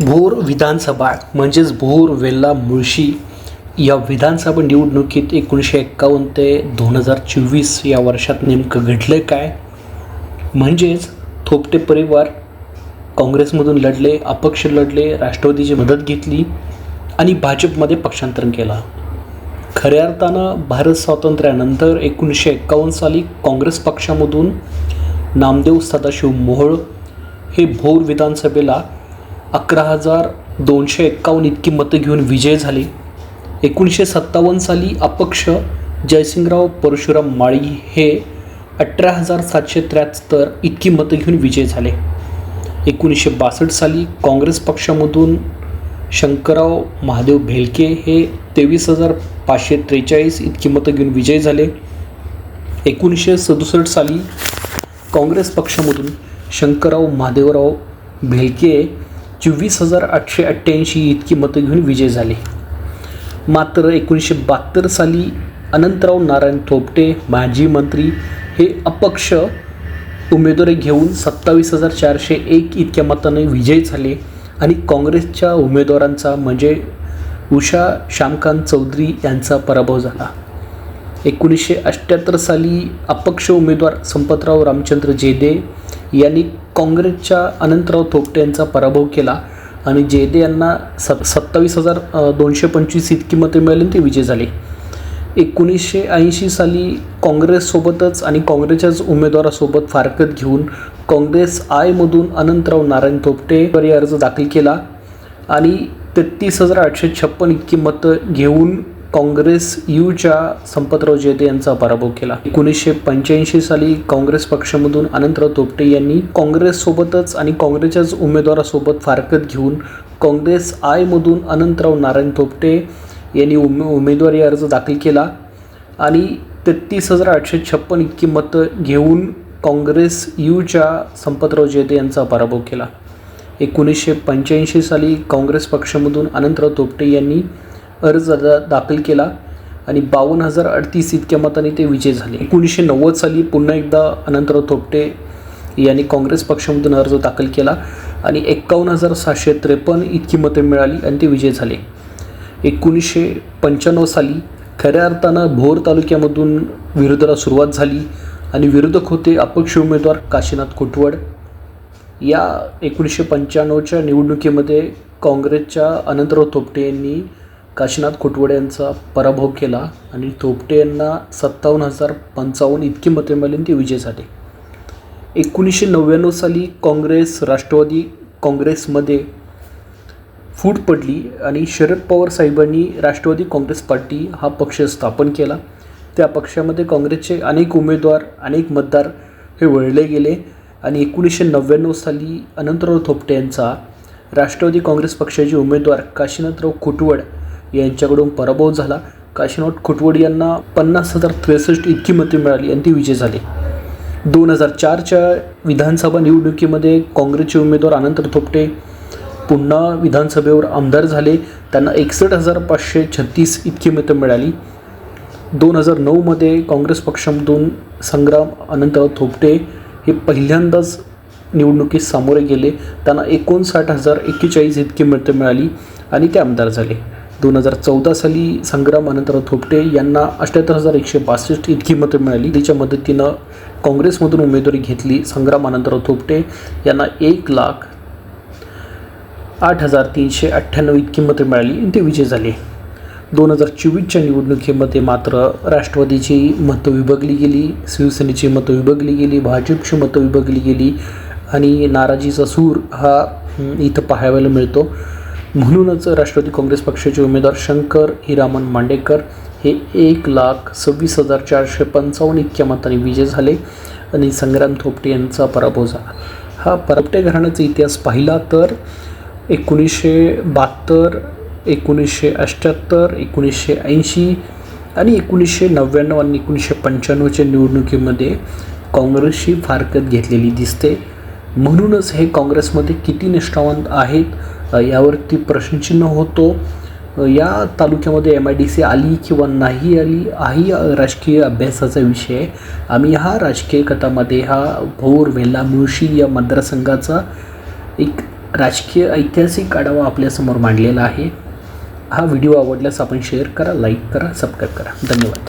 भोर विधानसभा म्हणजेच भोर वेल्ला मुळशी या विधानसभा निवडणुकीत एकोणीसशे एक्कावन्न ते दोन हजार चोवीस या वर्षात नेमकं घडलं काय? म्हणजेच थोपटे परिवार काँग्रेसमधून लढले अपक्ष लढले राष्ट्रवादीची मदत घेतली आणि भाजपमध्ये पक्षांतरण केला. खऱ्या अर्थानं भारत स्वातंत्र्यानंतर एकोणीसशे एक्कावन्न साली काँग्रेस पक्षामधून नामदेव सदाशिव मोहोळ हे भोर विधानसभेला अकरा हजार दोनशे एक्कावन्न इतकी मतं घेऊन विजय झाले. एकोणीसशे सत्तावन्न साली अपक्ष जयसिंगराव परशुराम माळी हे अठरा हजार सातशे त्र्याहत्तर इतकी मतं घेऊन विजय झाले. एकोणीसशे बासष्ट साली काँग्रेस पक्षामधून शंकरराव महादेव भेलके हे तेवीस हजार पाचशे त्रेचाळीस इतकी मतं घेऊन विजय झाले. एकोणीसशे सदुसष्ट साली काँग्रेस पक्षामधून शंकरराव महादेवराव भेलके चोवीस हजार आठशे अठ्ठ्याऐंशी इतकी मतं घेऊन विजय झाले. मात्र एकोणीसशे बहात्तर साली अनंतराव नारायण थोपटे माजी मंत्री हे अपक्ष उमेदवारी घेऊन सत्तावीस हजार चारशे एक इतक्या मताने विजयी झाले आणि काँग्रेसच्या उमेदवारांचा म्हणजे उषा श्यामकांत चौधरी यांचा पराभव झाला. एकोणीसशे अठ्ठ्याहत्तर साली अपक्ष उमेदवार संपतराव रामचंद्र जेदे यांनी काँग्रेसच्या अनंतराव थोपटे यांचा पराभव केला आणि जेदे यांना सत सत्तावीस हजार दोनशे पंचवीस इतकी मते मिळाली आणि ते विजय झाले. एकोणीसशे ऐंशी साली काँग्रेससोबतच आणि काँग्रेसच्याच उमेदवारासोबत फारकत घेऊन काँग्रेस आयमधून अनंतराव नारायण थोपटे अर्ज दाखल केला आणि तेहतीस हजार आठशे छप्पन इतकी मतं घेऊन काँग्रेस यूच्या संपतराव जेते यांचा पराभव केला. एकोणीसशे पंच्याऐंशी साली काँग्रेस पक्षामधून अनंतराव तोपटे यांनी काँग्रेससोबतच आणि काँग्रेसच्याच उमेदवारासोबत फारकत घेऊन काँग्रेस आयमधून अनंतराव नारायण तोपटे यांनी उमे उमेदवारी अर्ज दाखल केला आणि तेहतीस हजार आठशे छप्पन इतकी मतं घेऊन काँग्रेस यूच्या संपतराव जेते यांचा पराभव केला. एकोणीसशे पंच्याऐंशी साली काँग्रेस पक्षामधून अनंतराव तोपटे यांनी अर्ज दा दाखल केला आणि बावन्न हजार अडतीस इतक्या मताने ते विजय झाले. एकोणीसशे नव्वद साली पुन्हा एकदा अनंतराव थोपटे यांनी काँग्रेस पक्षामधून अर्ज दाखल केला आणि एक्कावन्न हजार सहाशे त्रेपन्न इतकी मते मिळाली आणि ते विजय झाले. एकोणीसशे पंच्याण्णव साली खऱ्या अर्थानं भोर तालुक्यामधून विरोधाला सुरुवात झाली आणि विरोधक होते अपक्ष उमेदवार काशीनाथ कोटवड. या एकोणीसशे पंच्याण्णवच्या निवडणुकीमध्ये काँग्रेसच्या अनंतराव थोपटे यांनी काशीनाथ कोटवडे यांचा पराभव केला आणि थोपटे यांना सत्तावन्न हजार पंचावन्न इतकी मते मिळाली ते विजय झाले एकोणीसशे नव्याण्णव साली काँग्रेस राष्ट्रवादी काँग्रेसमध्ये फूट पडली आणि शरद पवार साहेबांनी राष्ट्रवादी काँग्रेस पार्टी हा पक्ष स्थापन केला. त्या पक्षामध्ये काँग्रेसचे अनेक उमेदवार अनेक मतदार हे वळले गेले आणि एकोणीसशे नव्याण्णव साली अनंतराव थोपटे यांचा राष्ट्रवादी काँग्रेस पक्षाचे उमेदवार काशीनाथराव कुटवड यांच्याकडून पराभव झाला. काशीनाथ खुटवड यांना पन्नास हजार त्रेसष्ट इतकी मते मिळाली आणि ते विजय झाले. दोन हजार चारच्या विधानसभा निवडणुकीमध्ये काँग्रेसचे उमेदवार अनंत थोपटे पुन्हा विधानसभेवर आमदार झाले. त्यांना एकसष्ट हजार पाचशे छत्तीस इतकी मतं मिळाली. दोन हजार नऊमध्ये काँग्रेस पक्षामधून संग्राम अनंत थोपटे हे पहिल्यांदाच निवडणुकीत सामोरे गेले. त्यांना एकोणसाठ हजार एक्केचाळीस इतकी मतं मिळाली आणि ते आमदार झाले. दोन हजार चौदा साली संग्राम अनंतराव थोपटे यांना अष्ट्याहत्तर हजार एकशे बासष्ट इतकी मतं मिळाली. तिच्या मदतीनं काँग्रेसमधून उमेदवारी घेतली संग्राम अनंतराव थोपटे. यांना एक लाख आठ हजार तीनशे अठ्ठ्याण्णव इतकी मतं मिळाली आणि ते विजय झाले. दोन हजार चोवीसच्या निवडणुकीमध्ये मात्र राष्ट्रवादीची मतं विभागली गेली शिवसेनेची मतं विभागली गेली भाजपची मतं विभागली गेली आणि नाराजीचा सूर हा इथं पाहायला मिळतो. म्हणूनच राष्ट्रवादी काँग्रेस पक्षाचे उमेदवार शंकर हिरामन मांडेकर हे एक लाख सव्वीस हजार चारशे पंचावन्न इतक्या मतांनी विजय झाले आणि संग्राम थोपटे यांचा पराभव झाला. हा परपटे घराण्याचा इतिहास पाहिला तर एकोणीसशे बहात्तर एकोणीसशे अठ्ठ्याहत्तर एकोणीसशे ऐंशी आणि एकोणीसशे नव्याण्णव आणि एकोणीसशे पंच्याण्णवच्या निवडणुकीमध्ये काँग्रेसची फारकत घेतलेली दिसते. म्हणूनच हे काँग्रेसमध्ये किती निष्ठावंत आहेत यावरती प्रश्नचिन्ह होतो. या तालुक्यामध्ये एम आय डी सी आली किंवा नाही आली हाही राजकीय अभ्यासाचा विषय आहे. आम्ही हा राजकीय कथामध्ये हा भोर वेल्ला मुळशी या मतदारसंघाचा एक राजकीय ऐतिहासिक आढावा आपल्यासमोर मांडलेला आहे. हा व्हिडिओ आवडल्यास आपण शेअर करा लाईक करा सबस्क्राईब करा. धन्यवाद.